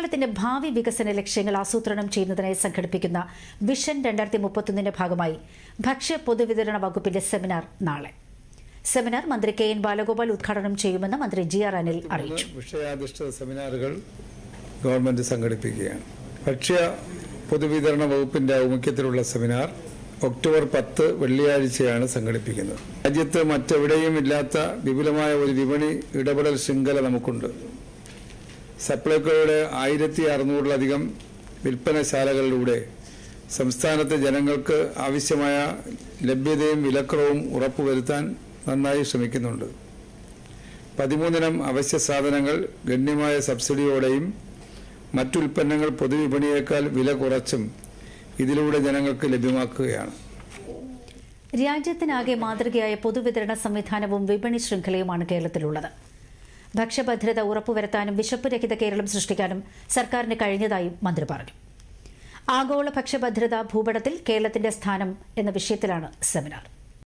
കേരളത്തിന്റെ ഭാവി വികസന ലക്ഷ്യങ്ങൾ ആസൂത്രണം ചെയ്യുന്നതിനായി സംഘടിപ്പിക്കുന്ന വിഷൻ രണ്ടായിരത്തി മുപ്പത്തൊന്നിന്റെ ഭാഗമായി ഭക്ഷ്യ പൊതുവിതരണ വകുപ്പിന്റെ സെമിനാർ നാളെ. സെമിനാർ മന്ത്രി കെ എൻ ബാലഗോപാൽ ഉദ്ഘാടനം ചെയ്യുമെന്ന് മന്ത്രി ജി ആർ അനിൽ അറിയിച്ചു. വിഷയാധിഷ്ഠിത സെമിനാറുകൾ ഗവൺമെന്റ് സംഘടിപ്പിക്കുകയാണ്. ഭക്ഷ്യ പൊതുവിതരണ വകുപ്പിന്റെ ഔമുഖ്യത്തിലുള്ള സെമിനാർ ഒക്ടോബർ പത്ത് വെള്ളിയാഴ്ചയാണ് സംഘടിപ്പിക്കുന്നത്. രാജ്യത്ത് മറ്റെവിടെയും ഇല്ലാത്ത വിപുലമായ ഒരു വിപണി ഇടപെടൽ ശൃംഖല നമുക്കുണ്ട്. സപ്ലൈകോയുടെ ആയിരത്തി അറുന്നൂറിലധികം വിൽപ്പനശാലകളിലൂടെ സംസ്ഥാനത്തെ ജനങ്ങൾക്ക് ആവശ്യമായ ലഭ്യതയും വിലക്കുറവും ഉറപ്പുവരുത്താൻ നന്നായി ശ്രമിക്കുന്നുണ്ട്. പതിമൂന്നിനം അവശ്യ സാധനങ്ങൾ ഗണ്യമായ സബ്സിഡിയോടെയും മറ്റുൽപ്പന്നങ്ങൾ പൊതുവിപണിയേക്കാൾ വില കുറച്ചും ഇതിലൂടെ ജനങ്ങൾക്ക് ലഭ്യമാക്കുകയാണ്. രാജ്യത്തിനാകെ മാതൃകയായ പൊതുവിതരണ സംവിധാനവും വിപണി ശൃംഖലയുമാണ് കേരളത്തിലുള്ളത്. ഭക്ഷ്യഭദ്രത ഉറപ്പുവരുത്താനും വിശപ്പ് രഹിത കേരളം സൃഷ്ടിക്കാനും സർക്കാരിന് കഴിഞ്ഞതായും മന്ത്രി പറഞ്ഞു. ആഗോള ഭക്ഷ്യഭദ്രത ഭൂപടത്തിൽ കേരളത്തിന്റെ സ്ഥാനം എന്ന വിഷയത്തിലാണ് സെമിനാർ.